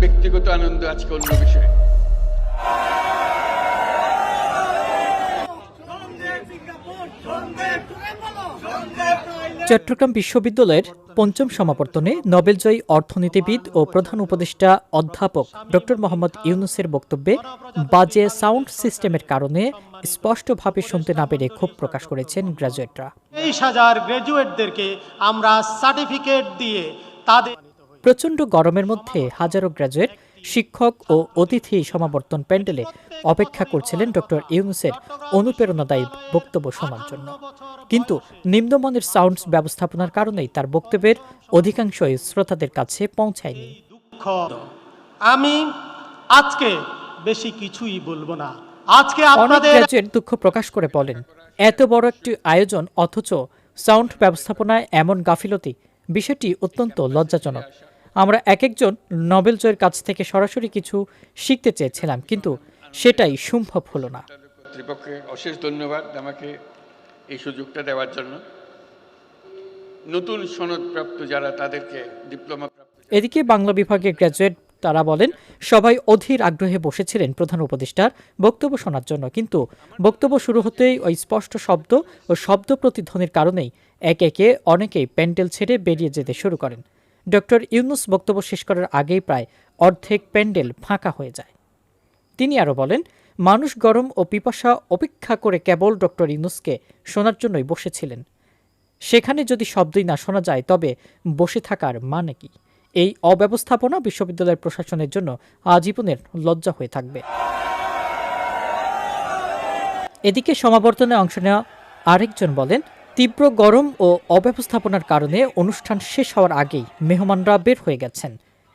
ব্যক্তিগত আনন্দ আজকে অন্য বিষয়। চট্টগ্রাম বিশ্ববিদ্যালয়ের পঞ্চম সমাবর্তনে নোবেলজয়ী অর্থনীতিবিদ ও প্রধান উপদেষ্টা অধ্যাপক ডক্টর মোহাম্মদ ইউনুসের বক্তব্যে বাজে সাউন্ড সিস্টেমের কারণে স্পষ্টভাবে শুনতে না পেরে ক্ষোভ প্রকাশ করেছেন গ্র্যাজুয়েটরা তেইশ হাজার গ্র্যাজুয়েটদেরকে আমরা সার্টিফিকেট দিয়ে তাদের প্রচণ্ড গরমের মধ্যে হাজারো গ্র্যাজুয়েট শিক্ষক ও অতিথি সমাবর্তন প্যান্ডেলে অপেক্ষা করছিলেন ডক্টর ইউনুসের অনুপ্রেরণাদায়ী বক্তব্য শোনার জন্য। কিন্তু নিম্নমানের সাউন্ড ব্যবস্থাপনার কারণেই তার বক্তব্যের অধিকাংশই শ্রোতাদের কাছে পৌঁছায়নি। আমি আজকে বেশি কিছুই বলব না। আজকে আপনাদের দুঃখ প্রকাশ করে বলেন এত বড় একটি আয়োজন অথচ সাউন্ড ব্যবস্থাপনায় এমন গাফিলতি। বিষয়টি অত্যন্ত লজ্জাজনক। আমরা এক একজন নোবেল জয়ের কাছ থেকে সরাসরি কিছু শিখতে চেয়েছিলাম কিন্তু সেটাই সম্ভব হলো না। কর্তৃপক্ষকে অশেষ ধন্যবাদ আমাকে এই সুযোগটা দেওয়ার জন্য। নতুন সনদপ্রাপ্ত যারা তাদেরকে ডিপ্লোমা এদিকে বাংলা বিভাগের গ্র্যাজুয়েট তারা বলেন সবাই অধীর আগ্রহে বসেছিলেন প্রধান উপদেষ্টার বক্তব্য শোনার জন্য কিন্তু বক্তব্য শুরু হতেই ওই স্পষ্ট শব্দ ও শব্দ প্রতিধ্বনির কারণেই একে একে অনেকেই প্যান্ডেল ছেড়ে বেরিয়ে যেতে শুরু করেন। ডক্টর ইউনুস বক্তব্য শেষ করার আগেই প্রায় অর্ধেক প্যান্ডেল ফাঁকা হয়ে যায়। তিনি আরও বলেন, মানুষ গরম ও পিপাসা অপেক্ষা করে কেবল ডক্টর ইউনুসকে শোনার জন্যই বসেছিলেন। সেখানে যদি শব্দই না শোনা যায়, তবে বসে থাকার মানে কি? এই অব্যবস্থাপনা বিশ্ববিদ্যালয়ের প্রশাসনের জন্য আজীবনের লজ্জা হয়ে থাকবে। এদিকে সমাবর্তনে অংশ নেওয়া আরেকজন বলেন তীব্র গরম ও অব্যবস্থাপনার কারণে অনুষ্ঠান শেষ হওয়ার আগেই মেহমানরা বের হয়ে গেছেন।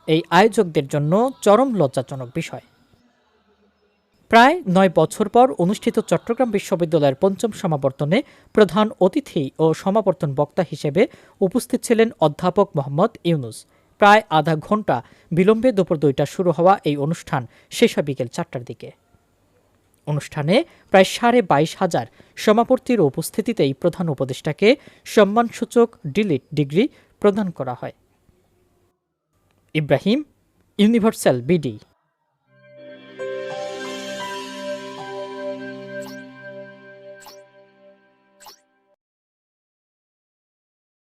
এই আয়োজকদের জন্য চরম লজ্জাজনক বিষয়। প্রায় নয় বছর পর অনুষ্ঠিত চট্টগ্রাম বিশ্ববিদ্যালয়ের পঞ্চম সমাবর্তনে প্রধান অতিথি ও সমাবর্তন বক্তা হিসেবে উপস্থিত ছিলেন অধ্যাপক মোহাম্মদ ইউনুস। প্রায় আধা ঘণ্টা বিলম্বে দুপুর দুইটা শুরু হওয়া এই অনুষ্ঠান শেষ হয় বিকেল চারটার দিকে। অনুষ্ঠানে প্রায় সাড়ে বাইশ হাজার সমাপর্তির উপস্থিতিতেই প্রধান উপদেষ্টাকে সম্মানসূচক ডিলিট ডিগ্রি প্রদান করা হয়। Ibrahim, universal BD.